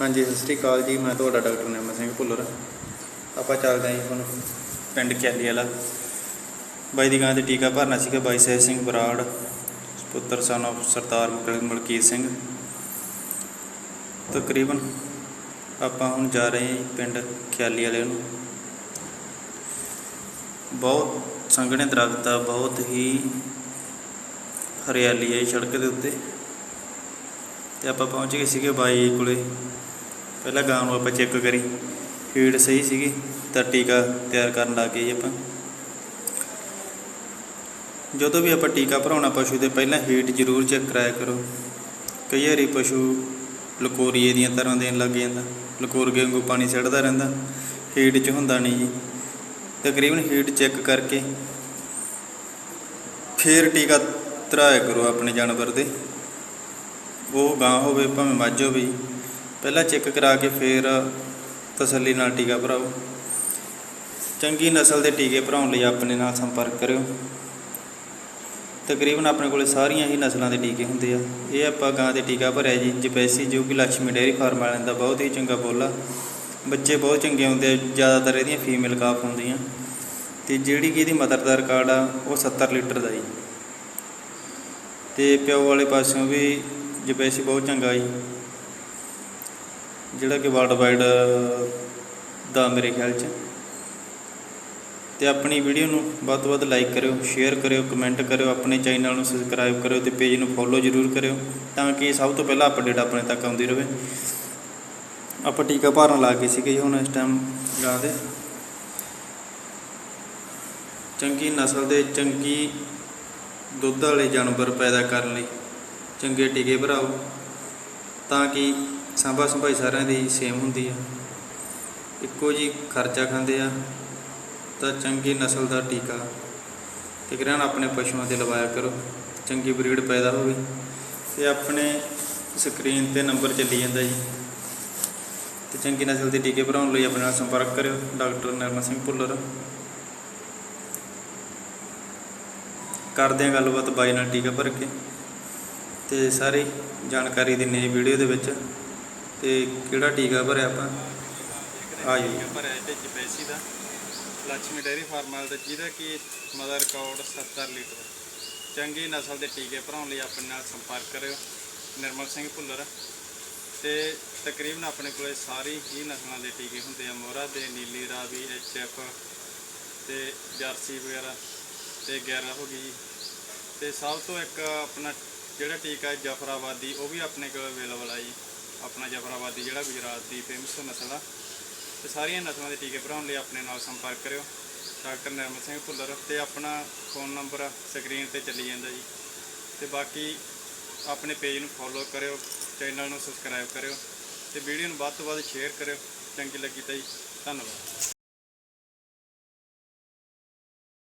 ਹਾਂਜੀ, ਸਤਿ ਸ੍ਰੀ ਅਕਾਲ ਜੀ। ਮੈਂ ਤੁਹਾਡਾ ਡਾਕਟਰ ਨਿਰਮਲ ਸਿੰਘ ਭੁੱਲਰ। ਆਪਾਂ ਚੱਲਦੇ ਹਾਂ ਜੀ ਹੁਣ ਪਿੰਡ ਕੈਲੀ ਵਾਲਾ। ਬਾਈ ਦੀ ਗਾਂ ਤੇ ਟੀਕਾ ਭਰਨਾ ਸੀਗਾ, ਬਾਈ ਸਹਿਜ ਸਿੰਘ ਬਰਾੜ, ਪੁੱਤਰ ਸਨ of ਸਰਦਾਰ ਮਲਕੀਤ ਸਿੰਘ। ਤਕਰੀਬਨ ਆਪਾਂ ਹੁਣ ਜਾ ਰਹੇ ਹਾਂ ਜੀ ਪਿੰਡ ਖਿਆਲੀ ਵਾਲੇ ਨੂੰ। ਬਹੁਤ ਸੰਘਣੇ ਦਰਖਤ ਆ, ਬਹੁਤ ਹੀ ਹਰਿਆਲੀ ਹੈ ਜੀ ਸੜਕ ਦੇ ਉੱਤੇ। ਤੇ ਆਪਾਂ ਪਹੁੰਚ ਗਏ ਸੀਗੇ ਬਾਈ ਕੋਲੇ। ਪਹਿਲਾਂ ਗਾਂ ਨੂੰ ਆਪਾਂ ਚੈੱਕ ਕਰੀ। ਫੀਡ ਸਹੀ ਸੀਗੀ, ਤਾਂ ਟੀਕਾ ਤਿਆਰ ਕਰਨ ਲੱਗ ਗਏ ਜੀ ਆਪਾਂ। ਜਦੋਂ ਵੀ ਆਪਾਂ ਟੀਕਾ ਭਰਾਉਣਾ ਪਸ਼ੂ ਦੇ, ਪਹਿਲਾਂ ਹੀਟ ਜ਼ਰੂਰ ਚੈੱਕ ਕਰਾਇਆ ਕਰੋ। ਕਈ ਵਾਰੀ ਪਸ਼ੂ ਲਕੋਰੀਏ ਦੀਆਂ ਤਰ੍ਹਾਂ ਦੇਣ ਲੱਗ ਜਾਂਦਾ ਲਕੋਰਗੇ ਵਾਂਗੂ ਪਾਣੀ ਛੱਡਦਾ ਰਹਿੰਦਾ ਹੀਟ 'ਚ ਹੁੰਦਾ ਨਹੀਂ ਜੀ। ਤਕਰੀਬਨ ਹੀਟ ਚੈੱਕ ਕਰਕੇ ਫੇਰ ਟੀਕਾ ਤਰਾਇਆ ਕਰੋ ਆਪਣੇ ਜਾਨਵਰ ਦੇ। ਉਹ ਗਾਂ ਹੋਵੇ, ਭਾਵੇਂ ਮੱਝ ਹੋਵੇ ਪਹਿਲਾਂ ਚੈੱਕ ਕਰਾ ਕੇ ਫਿਰ ਤਸੱਲੀ ਨਾਲ ਟੀਕਾ ਭਰਾਓ। ਚੰਗੀ ਨਸਲ ਦੇ ਟੀਕੇ ਭਰਾਉਣ ਲਈ ਆਪਣੇ ਨਾਲ ਸੰਪਰਕ ਕਰਿਓ। ਤਕਰੀਬਨ ਆਪਣੇ ਕੋਲੇ ਸਾਰੀਆਂ ਹੀ ਨਸਲਾਂ ਦੇ ਟੀਕੇ ਹੁੰਦੇ ਆ। ਇਹ ਆਪਾਂ ਗਾਂ ਦੇ ਟੀਕਾ ਭਰਿਆ ਜੀ, ਜਪੈਸੀ ਜੋ ਕਿ ਲక్ష్ਮੀ ਡੇਅਰੀ ਫਾਰਮ ਵਾਲਿਆਂ ਦਾ ਬਹੁਤ ਹੀ ਚੰਗਾ ਬੋਲਾ। ਬੱਚੇ ਬਹੁਤ ਚੰਗੇ ਹੁੰਦੇ ਆ, ਜ਼ਿਆਦਾਤਰ ਇਹਦੀਆਂ ਫੀਮੇਲ ਕਾਫ ਹੁੰਦੀਆਂ। ਤੇ ਜਿਹੜੀ ਕਿ ਇਹਦੀ ਮਦਰ ਦਾ ਰਿਕਾਰਡ ਆ, ਉਹ 70 ਲੀਟਰ ਦਾ ਜੀ। ਤੇ ਪਿਓ ਵਾਲੇ ਪਾਸਿਓਂ ਵੀ ਜਪੈਸੀ ਬਹੁਤ ਚੰਗਾ ਜੀ। ਜਿਹੜਾ ਕਿ ਵਰਲਡ ਵਾਈਡ ਦਾ ਮੇਰੇ ਖਿਆਲ 'ਚ। ਤੇ ਆਪਣੀ ਵੀਡੀਓ ਨੂੰ ਵੱਧ ਤੋਂ ਵੱਧ ਲਾਈਕ ਕਰਿਓ ਸ਼ੇਅਰ ਕਰਿਓ ਕਮੈਂਟ ਕਰਿਓ, ਆਪਣੇ ਚੈਨਲ ਨੂੰ ਸਬਸਕ੍ਰਾਈਬ ਕਰਿਓ ਤੇ ਪੇਜ ਨੂੰ ਫੋਲੋ ਜ਼ਰੂਰ ਕਰਿਓ ਤਾਂ ਕਿ ਸਭ ਤੋਂ ਪਹਿਲਾਂ ਅਪਡੇਟ ਆਪਣੇ ਤੱਕ ਆਉਂਦੀ ਰਹੇ ਆਪਾਂ ਟੀਕਾ ਭਰਨ ਲੱਗ ਗਏ ਸੀਗੇ ਹੁਣ ਇਸ ਟਾਈਮ ਗਾਂ ਦੇ। ਚੰਗੀ ਨਸਲ ਦੇ, ਚੰਗੀ ਦੁੱਧ ਵਾਲੇ ਜਾਨਵਰ ਪੈਦਾ ਕਰਨ ਲਈ ਚੰਗੇ ਟੀਕੇ ਭਰਾਓ ਤਾਂ ਕਿ ਸਾਂਭਾ ਸੰਭਾਈ ਸਾਰਿਆਂ ਦੀ ਸੇਮ ਹੁੰਦੀ ਆ। ਇੱਕੋ ਜੀ ਖਰਚਾ ਖਾਂਦੇ ਆ, ਤਾਂ ਚੰਗੀ ਨਸਲ ਦਾ ਟੀਕਾ ਤਕਰੀਬਨ ਆਪਣੇ ਪਸ਼ੂਆਂ ਤੇ ਲਵਾਇਆ ਕਰੋ, ਚੰਗੀ ਬਰੀਡ ਪੈਦਾ ਹੋਵੇ ਤੇ ਆਪਣੇ ਸਕਰੀਨ ਤੇ ਨੰਬਰ ਚੱਲੀ ਜਾਂਦਾ ਜੀ। ਤੇ ਚੰਗੀ ਨਸਲ ਦੇ ਟੀਕੇ ਭਰਾਉਣ ਲਈ ਆਪਣੇ ਨਾਲ ਸੰਪਰਕ ਕਰਿਓ, ਡਾਕਟਰ ਨਿਰਮਲ ਸਿੰਘ ਭੁੱਲਰ। ਕਰਦੇ ਹਾਂ ਗੱਲਬਾਤ ਬਾਈ ਨਾਲ ਟੀਕਾ ਭਰ ਕੇ ਤੇ ਸਾਰੀ ਜਾਣਕਾਰੀ ਦਿੰਨੇ ਵੀਡੀਓ ਦੇ ਵਿੱਚ। ਤੇ ਕਿਹੜਾ ਟੀਕਾ ਭਰਿਆ ਆਪਾਂ? ਆ ਜੀ ਭਰਿਆ ਤੇ ਜਪੈਸੀ ਦਾ ਲక్ష్ਮੀ ਡੇਅਰੀ ਫਾਰਮ ਵਾਲੇ ਜਿਹਦਾ ਕਿ ਮਦਰ ਰਿਕਾਰਡ 70 ਲੀਟਰ। ਚੰਗੀ ਨਸਲ ਦੇ ਟੀਕੇ ਭਰਾਉਣ ਲਈ ਆਪਣੇ ਨਾਲ ਸੰਪਰਕ ਕਰਿਓ। ਨਿਰਮਲ ਸਿੰਘ ਭੁੱਲਰ। ਤੇ ਤਕਰੀਬਨ ਆਪਣੇ ਕੋਲੇ ਸਾਰੀ ਹੀ ਨਸਲਾਂ ਦੇ ਟੀਕੇ ਹੁੰਦੇ ਆ। ਮੋਹਰਾ ਦੇ, ਨੀਲੀ ਰਾਵੀ ਐਚਐਫ ਤੇ ਜਰਸੀ ਵਗੈਰਾ ਤੇ 11 ਹੋ ਗਈ ਤੇ ਸਭ ਤੋਂ ਇੱਕ ਆਪਣਾ ਜਿਹੜਾ ਟੀਕਾ ਜਫਰਾਬਾਦੀ, ਉਹ ਵੀ ਆਪਣੇ ਕੋਲ ਅਵੇਲੇਬਲ ਆ ਜੀ। ਆਪਣਾ ਜਫਰਾਬਾਦੀ ਜਿਹੜਾ ਗੁਜਰਾਤ ਦੀ ਫੇਮਸ ਨਸਲ ਆ, ਤੇ ਸਾਰੀਆਂ ਨਸਲਾਂ ਦੇ ਟੀਕੇ ਭਰਾਉਣ ਲਈ ਆਪਣੇ ਨਾਲ ਸੰਪਰਕ ਕਰਿਓ। ਡਾਕਟਰ ਨਿਰਮਲ ਸਿੰਘ ਭੁੱਲਰ ਤੇ ਆਪਣਾ ਫੋਨ ਨੰਬਰ ਸਕਰੀਨ ਤੇ ਚੱਲੀ ਜਾਂਦਾ ਜੀ। ਤੇ ਬਾਕੀ ਆਪਣੇ ਪੇਜ ਨੂੰ ਫੋਲੋ ਕਰਿਓ ਚੈਨਲ ਨੂੰ ਸਬਸਕ੍ਰਾਈਬ ਕਰਿਓ, ਤੇ ਵੀਡੀਓ ਨੂੰ ਵੱਧ ਤੋਂ ਵੱਧ ਸ਼ੇਅਰ ਕਰਿਓ। ਚੰਗੀ ਲੱਗੀ ਤਾਂ ਜੀ, ਧੰਨਵਾਦ।